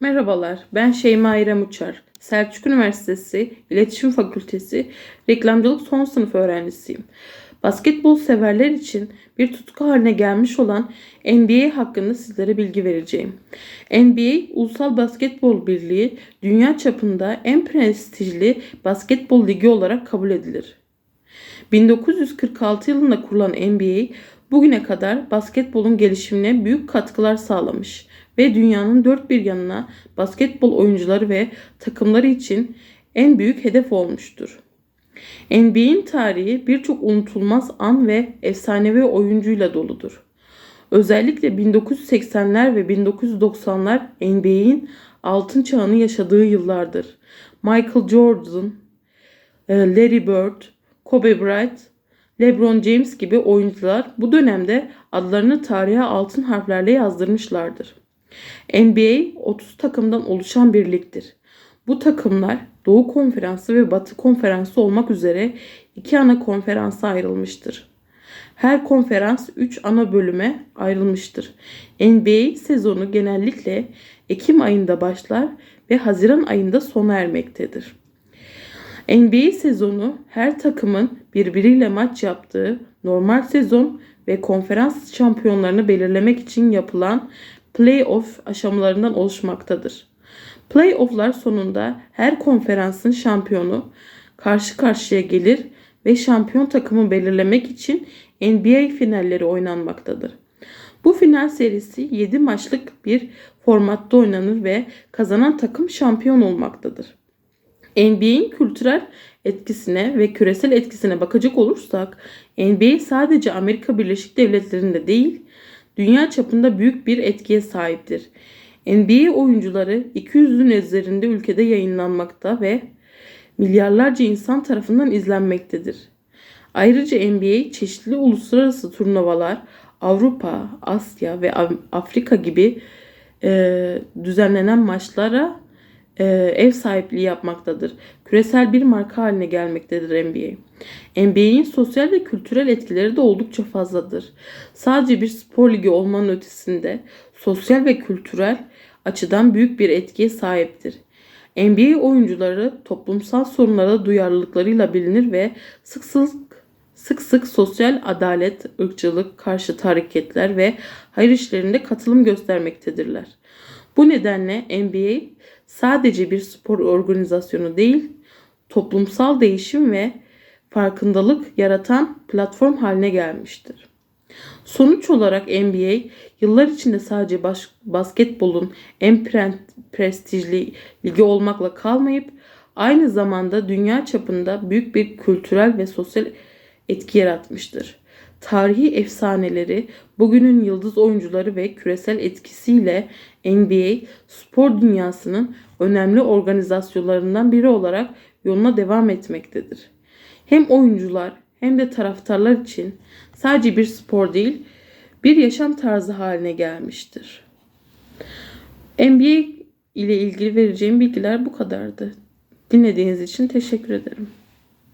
Merhabalar, ben Şeyma İrem Uçar. Selçuk Üniversitesi İletişim Fakültesi Reklamcılık son sınıf öğrencisiyim. Basketbol severler için bir tutku haline gelmiş olan NBA hakkında sizlere bilgi vereceğim. NBA, Ulusal Basketbol Birliği dünya çapında en prestijli basketbol ligi olarak kabul edilir. 1946 yılında kurulan NBA bugüne kadar basketbolun gelişimine büyük katkılar sağlamış ve dünyanın dört bir yanına basketbol oyuncuları ve takımları için en büyük hedef olmuştur. NBA'in tarihi birçok unutulmaz an ve efsanevi oyuncuyla doludur. Özellikle 1980'ler ve 1990'lar NBA'in altın çağını yaşadığı yıllardır. Michael Jordan, e, Larry Bird, Kobe Bryant, LeBron James gibi oyuncular bu dönemde adlarını tarihe altın harflerle yazdırmışlardır. NBA 30 takımdan oluşan bir ligdir. Bu takımlar Doğu Konferansı ve Batı Konferansı olmak üzere iki ana konferansa ayrılmıştır. Her konferans 3 ana bölüme ayrılmıştır. NBA sezonu genellikle Ekim ayında başlar ve Haziran ayında sona ermektedir. NBA sezonu her takımın birbiriyle maç yaptığı normal sezon ve konferans şampiyonlarını belirlemek için yapılan playoff aşamalarından oluşmaktadır. Playoff'lar sonunda her konferansın şampiyonu karşı karşıya gelir ve şampiyon takımı belirlemek için NBA finalleri oynanmaktadır. Bu final serisi 7 maçlık bir formatta oynanır ve kazanan takım şampiyon olmaktadır. NBA'in kültürel etkisine ve küresel etkisine bakacak olursak NBA sadece Amerika Birleşik Devletleri'nde değil, dünya çapında büyük bir etkiye sahiptir. NBA oyuncuları 200'ün üzerinde ülkede yayınlanmakta ve milyarlarca insan tarafından izlenmektedir. Ayrıca NBA çeşitli uluslararası turnuvalar Avrupa, Asya ve Afrika gibi e, düzenlenen maçlara e, ev sahipliği yapmaktadır. Küresel bir marka haline gelmektedir NBA. NBA'in sosyal ve kültürel etkileri de oldukça fazladır. Sadece bir spor ligi olmanın ötesinde sosyal ve kültürel açıdan büyük bir etkiye sahiptir. NBA oyuncuları toplumsal sorunlara duyarlılıklarıyla bilinir ve sık sık sık sık sosyal adalet, ırkçılık, karşıtı hareketler ve hayır işlerinde katılım göstermektedirler. Bu nedenle NBA sadece bir spor organizasyonu değil, toplumsal değişim ve farkındalık yaratan platform haline gelmiştir. Sonuç olarak NBA yıllar içinde sadece bas- basketbolun en pre- prestijli ligi olmakla kalmayıp aynı zamanda dünya çapında büyük bir kültürel ve sosyal etki yaratmıştır. Tarihi efsaneleri, bugünün yıldız oyuncuları ve küresel etkisiyle NBA spor dünyasının önemli organizasyonlarından biri olarak yoluna devam etmektedir. Hem oyuncular hem de taraftarlar için sadece bir spor değil, bir yaşam tarzı haline gelmiştir. NBA ile ilgili vereceğim bilgiler bu kadardı. Dinlediğiniz için teşekkür ederim.